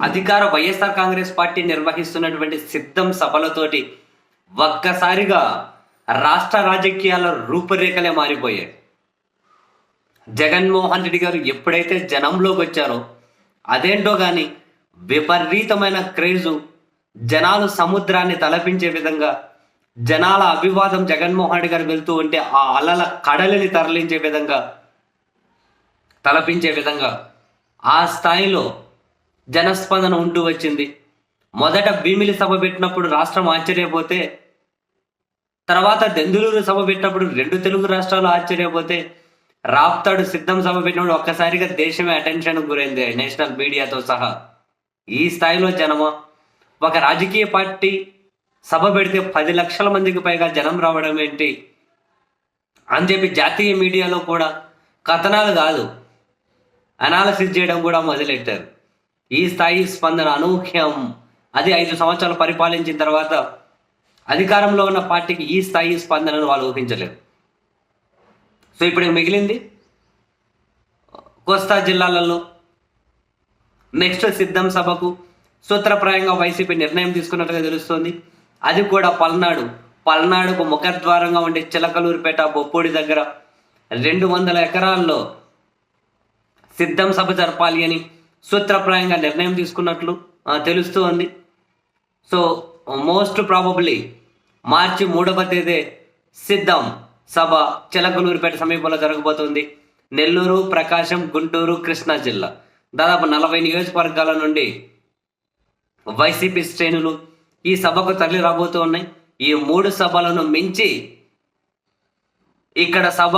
అధికార వైఎస్ఆర్ కాంగ్రెస్ పార్టీ నిర్వహిస్తున్నటువంటి సిద్ధం సభలతోటి ఒక్కసారిగా రాష్ట్ర రాజకీయాల రూపురేఖలే మారిపోయాయి. జగన్మోహన్ రెడ్డి గారు ఎప్పుడైతే జనంలోకి వచ్చారో అదేంటో కానీ విపరీతమైన క్రేజు జనాలు సముద్రాన్ని తలపించే విధంగా జనాల అభివాదం జగన్మోహన్ రెడ్డి గారు వెళ్తూ ఉంటే ఆ అలల కడలిని తరలించే విధంగా తలపించే విధంగా ఆ స్థాయిలో జనస్పందన ఉంటూ వచ్చింది. మొదట భీమిలి సభ పెట్టినప్పుడు రాష్ట్రం ఆశ్చర్యపోతే తర్వాత దెందులూరు సభ పెట్టినప్పుడు రెండు తెలుగు రాష్ట్రాలు ఆశ్చర్యపోతే రాప్తాడు సిద్ధం సభ పెట్టినప్పుడు ఒక్కసారిగా దేశమే అటెన్షన్ గురైంది నేషనల్ మీడియాతో సహా. ఈ స్థాయిలో జనమా? ఒక రాజకీయ పార్టీ సభ పెడితే పది లక్షల మందికి పైగా జనం రావడం ఏంటి? అని చెప్పి జాతీయ మీడియాలో కూడా కథనాలు కాదు అనాలసిస్ చేయడం కూడా మొదలెట్టారు. ఈ స్థాయి స్పందన అనూహ్యం. అది ఐదు సంవత్సరాలు పరిపాలించిన తర్వాత అధికారంలో ఉన్న పార్టీకి ఈ స్థాయి స్పందనను వాళ్ళు ఊహించలేరు సో ఇప్పుడు మిగిలింది? కోస్తా జిల్లాలలో నెక్స్ట్ సిద్ధం సభకు సూత్రప్రాయంగా వైసీపీ నిర్ణయం తీసుకున్నట్టుగా తెలుస్తోంది. అది కూడా పల్నాడు. పల్నాడుకు ముఖద్వారంగా ఉండే చిలకలూరుపేట బొప్పూడి దగ్గర రెండు వందల ఎకరాల్లో సిద్ధం సభ జరపాలి అని సూత్రప్రాయంగా నిర్ణయం తీసుకున్నట్లు తెలుస్తూ ఉంది. సో మోస్ట్ ప్రాబబ్లీ మార్చి మూడవ తేదీ సిద్ధం సభ చిలకలూరుపేట సమీపంలో జరగబోతుంది. నెల్లూరు ప్రకాశం గుంటూరు కృష్ణా జిల్లా. దాదాపు నలభై నియోజకవర్గాల నుండి వైసీపీ శ్రేణులు ఈ సభకు తరలి రాబోతూ ఉన్నాయి. ఈ మూడు సభలను మించి ఇక్కడ సభ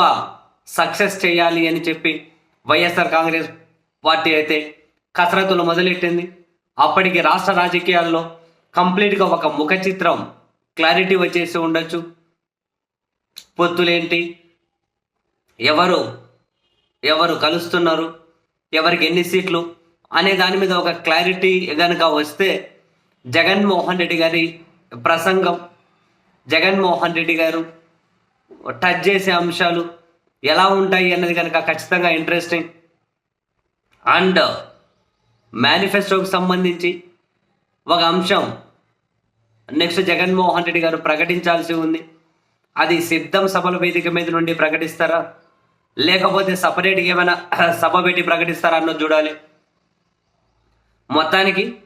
సక్సెస్ చేయాలి అని చెప్పి వైఎస్ఆర్ కాంగ్రెస్ పార్టీ అయితే కసరత్తులు మొదలెట్టింది. అప్పటికి రాష్ట్ర రాజకీయాల్లో కంప్లీట్గా ఒక ముఖ చిత్రం క్లారిటీ వచ్చేసి ఉండొచ్చు. పొత్తులేంటి? ఎవరు? ఎవరు కలుస్తున్నారు? ఎవరికి ఎన్ని సీట్లు? అనే దాని మీద ఒక క్లారిటీ కనుక వస్తే జగన్మోహన్ రెడ్డి గారి ప్రసంగం. జగన్మోహన్ రెడ్డి గారు టచ్ చేసే అంశాలు ఎలా ఉంటాయి అన్నది కనుక ఖచ్చితంగా ఇంట్రెస్టింగ్. అండ్ మేనిఫెస్టోకి సంబంధించి ఒక అంశం నెక్స్ట్ జగన్మోహన్ రెడ్డి గారు ప్రకటించాల్సి ఉంది. అది సిద్ధం సభల వేదిక మీద నుండి ప్రకటిస్తారా? లేకపోతే సపరేట్గా ఏమైనా సభ పెట్టి ప్రకటిస్తారా అన్నది చూడాలి. మొత్తానికి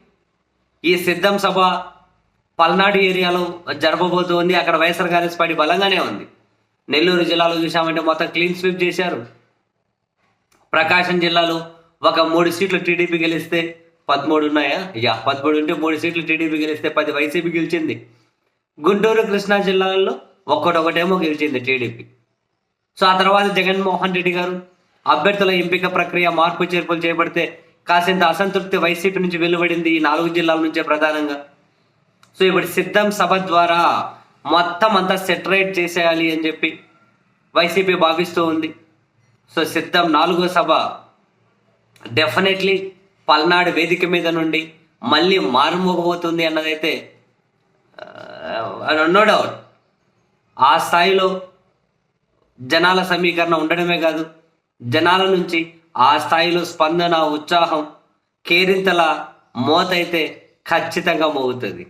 ఈ సిద్ధం సభ పల్నాడు ఏరియాలో జరపబోతోంది. అక్కడ వైఎస్ఆర్ కాంగ్రెస్ పార్టీ బలంగానే ఉంది. నెల్లూరు జిల్లాలో చూసామంటే మొత్తం క్లీన్ స్వీప్ చేశారు. ప్రకాశం జిల్లాలో ఒక మూడు సీట్లు టీడీపీ గెలిస్తే పదమూడు ఉన్నాయా? యా పదమూడు ఉంటే మూడు సీట్లు టీడీపీ గెలిస్తే పది వైసీపీ గెలిచింది. గుంటూరు కృష్ణా జిల్లాల్లో ఒక్కటొకటేమో గెలిచింది టీడీపీ. సో ఆ తర్వాత జగన్మోహన్ రెడ్డి గారు అభ్యర్థుల ఎంపిక ప్రక్రియ మార్పు చేర్పులు చేపడితే కాసింత అసంతృప్తి వైసీపీ నుంచి వెలువడింది ఈ నాలుగు జిల్లాల నుంచే ప్రధానంగా. సో ఇప్పుడు సిద్ధం సభ ద్వారా మొత్తం అంతా సెటరేట్ చేసేయాలి అని చెప్పి వైసీపీ భావిస్తూ ఉంది. సో సిద్ధం నాలుగో సభ డెఫినెట్లీ పల్నాడు వేదిక మీద నుండి మళ్ళీ మారుమోగబోతుంది అన్నదైతే uh, నో డౌట్ ఆ స్థాయిలో జనాల సమీకరణ ఉండడమే కాదు జనాల నుంచి ఆ స్థాయిలో స్పందన ఉత్సాహం కేరింతల మోతైతే ఖచ్చితంగా మోగుతుంది.